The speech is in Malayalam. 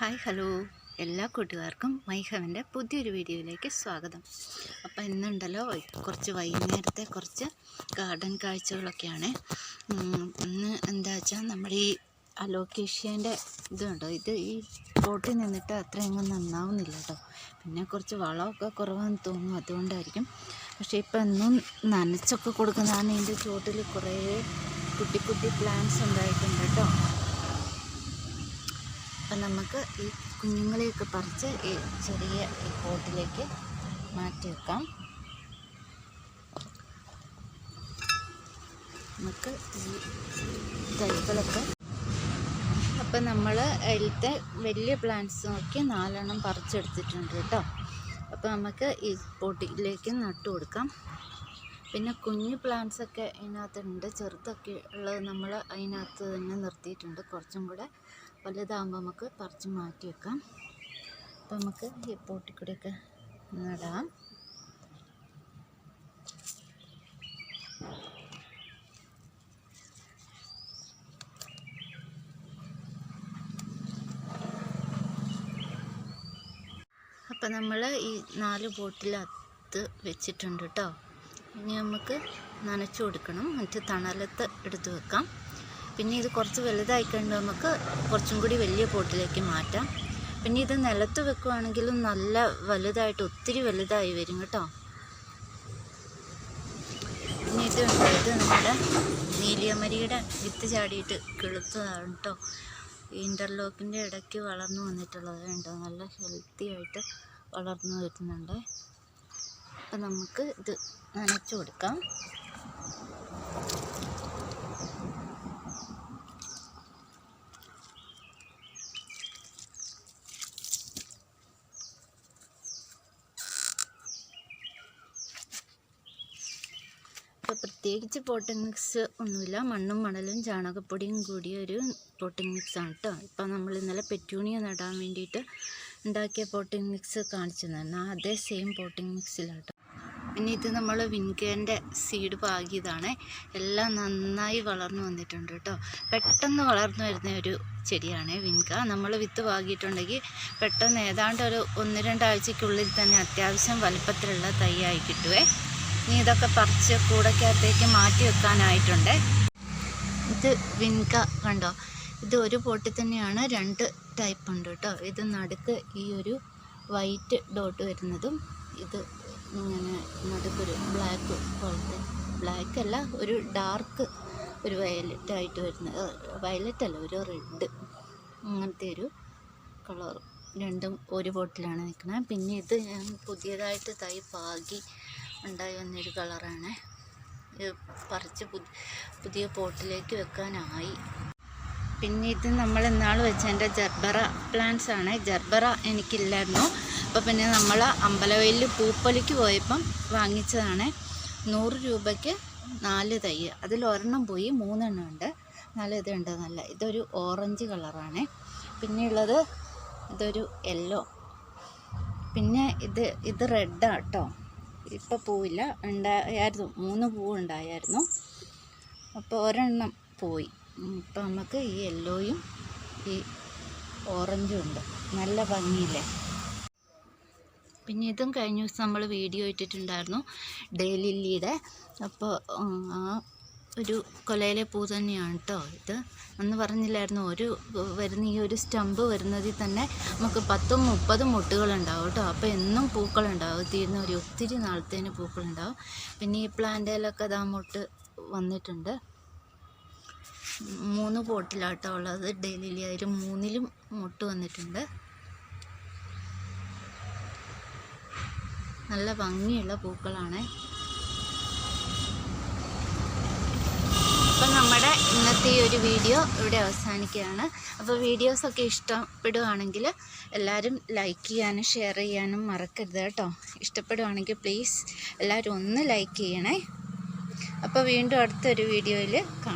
Hi hello. എല്ലാ കൂട്ടുകാർക്കും മൈഹവന്റെ പുതിയൊരു വീഡിയോയിലേക്ക് സ്വാഗതം. അപ്പോൾ ഇന്നുണ്ടല്ലോ കുറച്ച് വൈകുന്നേരത്തെ കുറച്ച് ഗാർഡൻ കാഴ്ചകളൊക്കെയാണ്. ഇന്ന് എന്താ വെച്ചാൽ നമ്മുടെ ഈ അലോക്കേഷ്യന്റെ ഇതുണ്ടോ? ഇത് ഈ പോട്ടിൽ നിന്നിട്ട് അത്രയങ്ങ് നന്നാവുന്നില്ല കേട്ടോ. പിന്നെ കുറച്ച് വളമൊക്കെ കുറവാന്ന് തോന്നും അതുകൊണ്ടായിരിക്കും. പക്ഷേ ഇപ്പം എന്നും നനച്ചൊക്കെ കൊടുക്കുന്നതാണ് ഇതിന്റെ ചുവട്ടിൽ കുറേ കുട്ടി കുട്ടി പ്ലാന്റ്സ് ഉണ്ടായിട്ടുണ്ട് കേട്ടോ. അപ്പം നമുക്ക് ഈ കുഞ്ഞുങ്ങളെയൊക്കെ പറിച്ച് ഈ ചെറിയ ഈ പോട്ടിലേക്ക് മാറ്റി വെക്കാം. നമുക്ക് ഈ തൈകളൊക്കെ അപ്പം നമ്മൾ അതിലത്തെ വലിയ പ്ലാന്റ്സ് നോക്കി നാലെണ്ണം പറിച്ചെടുത്തിട്ടുണ്ട് കേട്ടോ. അപ്പോൾ നമുക്ക് ഈ പോട്ടിലേക്ക് നട്ടു കൊടുക്കാം. പിന്നെ കുഞ്ഞു പ്ലാന്റ്സ് ഒക്കെ ഇതിനകത്തുണ്ട്. ചെറുതൊക്കെ ഉള്ളത് നമ്മൾ അതിനകത്ത് തന്നെ നിർത്തിയിട്ടുണ്ട്. കുറച്ചും കൂടെ വലുതാകുമ്പോൾ നമുക്ക് പറിച്ച് മാറ്റി വെക്കാം. അപ്പം നമുക്ക് ഈ പോട്ടിക്കൂടെയൊക്കെ നടാം. അപ്പം നമ്മൾ ഈ നാല് ബോട്ടിലകത്ത് വെച്ചിട്ടുണ്ട് കേട്ടോ ഇനി നമുക്ക് നനച്ചു കൊടുക്കണം. എന്നിട്ട് തണലത്ത് എടുത്ത് വെക്കാം. പിന്നെ ഇത് കുറച്ച് വലുതായി കഴിയുമ്പോൾ നമുക്ക് കുറച്ചും കൂടി വലിയ പോട്ടിലേക്ക് മാറ്റാം. പിന്നെ ഇത് നിലത്ത് വെക്കുവാണെങ്കിലും നല്ല വലുതായിട്ട് ഒത്തിരി വലുതായി വരും കേട്ടോ. പിന്നെ ഇത് ഇത് നമ്മുടെ നീലിയമരിയുടെ വിത്ത് ചാടിയിട്ട് കിളുത്തതാണ് കേട്ടോ. ഇന്റർലോക്കിന്റെ ഇടയ്ക്ക് വളർന്നു വന്നിട്ടുള്ളത് കണ്ടോ നല്ല ഹെൽത്തി ആയിട്ട് വളർന്നു വരുന്നുണ്ട്. അപ്പം നമുക്ക് ഇത് നനച്ചു കൊടുക്കാം. ഇപ്പോൾ പ്രത്യേകിച്ച് പോട്ടിംഗ് മിക്സ് ഒന്നുമില്ല. മണ്ണും മണലും ചാണകപ്പൊടിയും കൂടിയ ഒരു പോട്ടിംഗ് മിക്സ് ആണ് കേട്ടോ ഇപ്പോൾ നമ്മൾ ഇന്നലെ പെറ്റൂണിയ നടാൻ വേണ്ടിയിട്ട് ഉണ്ടാക്കിയ പോട്ടിംഗ് മിക്സ് കാണിച്ചു തന്നെ അതേ സെയിം പോട്ടിംഗ് മിക്സിലാട്ടോ പിന്നെ ഇത് നമ്മൾ വിൻകേന്റെ സീഡ് പാകിയതാണ്. എല്ലാം നന്നായി വളർന്നു വന്നിട്ടുണ്ട് കേട്ടോ പെട്ടെന്ന് വളർന്നു വരുന്ന ഒരു ചെടിയാണ് വിൻക. നമ്മൾ വിത്ത് പാകിയിട്ടുണ്ടെങ്കിൽ പെട്ടെന്ന് ഏതാണ്ട് ഒരു ഒന്ന് രണ്ടാഴ്ചയ്ക്കുള്ളിൽ തന്നെ അത്യാവശ്യം വലിപ്പത്തിലുള്ള തൈയായി കിട്ടുവേ. ഇനി ഇതൊക്കെ പറിച്ച് കൂടക്കകത്തേക്ക് മാറ്റി വെക്കാനായിട്ടുണ്ട്. ഇത് വിൻക കണ്ടോ? ഇത് ഒരു പോട്ടിൽ തന്നെയാണ് രണ്ട് ടൈപ്പ് ഉണ്ട് കേട്ടോ. ഇത് നടുക്ക് ഈ ഒരു വൈറ്റ് ഡോട്ട് വരുന്നതും ഇത് ഇങ്ങനെ നടുക്കൊരു ബ്ലാക്ക് പോലത്തെ ബ്ലാക്ക് അല്ല ഒരു ഡാർക്ക് ഒരു വയലറ്റ് ആയിട്ട് വരുന്നത്. വയലറ്റ് അല്ല ഒരു റെഡ് അങ്ങനത്തെ ഒരു കളർ രണ്ടും ഒരു ബോട്ടിലാണ് നിൽക്കുന്നത്. പിന്നെ ഇത് ഞാൻ പുതിയതായിട്ട് തൈ പാകി ഉണ്ടായി വന്നൊരു കളറാണ്. ഇത് പറിച്ച് പുതി പുതിയ പോട്ടിലേക്ക് വെക്കാനായി. പിന്നെ ഇത് നമ്മൾ ഇന്നാൾ വെച്ചതിന്റെ ജർബറ പ്ലാന്റ്സ് ആണ്. ജർബറ എനിക്കില്ലായിരുന്നു. അപ്പോൾ പിന്നെ നമ്മൾ അമ്പലവയലിൽ പൂപ്പലിക്ക് പോയപ്പം വാങ്ങിച്ചതാണ്. നൂറ് രൂപയ്ക്ക് നാല് തൈ. അതിൽ ഒരെണ്ണം പോയി മൂന്നെണ്ണം ഉണ്ട്. നല്ല ഇതുണ്ട് നല്ല. ഇതൊരു ഓറഞ്ച് കളറാണ്. പിന്നെയുള്ളത് ഇതൊരു യെല്ലോ പിന്നെ ഇത് ഇത് റെഡാണ് കേട്ടോ ഇപ്പോൾ പൂവില്ല. ഉണ്ടായിരുന്നു മൂന്ന് പൂവുണ്ടായിരുന്നു അപ്പോൾ ഒരെണ്ണം പോയി. ഇപ്പം നമുക്ക് ഈ യെല്ലോയും ഈ ഓറഞ്ചും ഉണ്ട്. നല്ല ഭംഗിയില്ലേ? പിന്നെ ഇതും കഴിഞ്ഞ ദിവസം നമ്മൾ വീഡിയോ ഇട്ടിട്ടുണ്ടായിരുന്നു. ഡെയിലില്ലിയുടെ അപ്പോൾ ആ ഒരു കൊലയിലെ പൂ തന്നെയാണ് കേട്ടോ ഇത്. അന്ന് പറഞ്ഞില്ലായിരുന്നു ഒരു വരുന്ന ഈ ഒരു സ്റ്റമ്പ് വരുന്നതിൽ തന്നെ നമുക്ക് പത്തും മുപ്പതും മുട്ടുകളുണ്ടാവും കേട്ടോ അപ്പോൾ എന്നും പൂക്കളുണ്ടാവും. തീരുന്ന ഒരു ഒത്തിരി നാളത്തേന് പൂക്കളുണ്ടാവും. പിന്നെ ഈ പ്ലാന്റേലൊക്കെ അത് മുട്ട് വന്നിട്ടുണ്ട്. മൂന്ന് പോട്ടിലാട്ടോ ഉള്ളത്. ഡെയിലി അതിൽ മൂന്നിലും മുട്ട് വന്നിട്ടുണ്ട്. നല്ല ഭംഗിയുള്ള പൂക്കളാണ് അപ്പം നമ്മുടെ ഇന്നത്തെ ഈ ഒരു വീഡിയോ ഇവിടെ അവസാനിക്കുകയാണ്. അപ്പോൾ വീഡിയോസൊക്കെ ഇഷ്ടപ്പെടുകയാണെങ്കിൽ എല്ലാവരും ലൈക്ക് ചെയ്യാനും ഷെയർ ചെയ്യാനും മറക്കരുത് കേട്ടോ. ഇഷ്ടപ്പെടുകയാണെങ്കിൽ പ്ലീസ് എല്ലാവരും ഒന്ന് ലൈക്ക് ചെയ്യണേ. അപ്പോൾ വീണ്ടും അടുത്തൊരു വീഡിയോയിൽ കാണാം.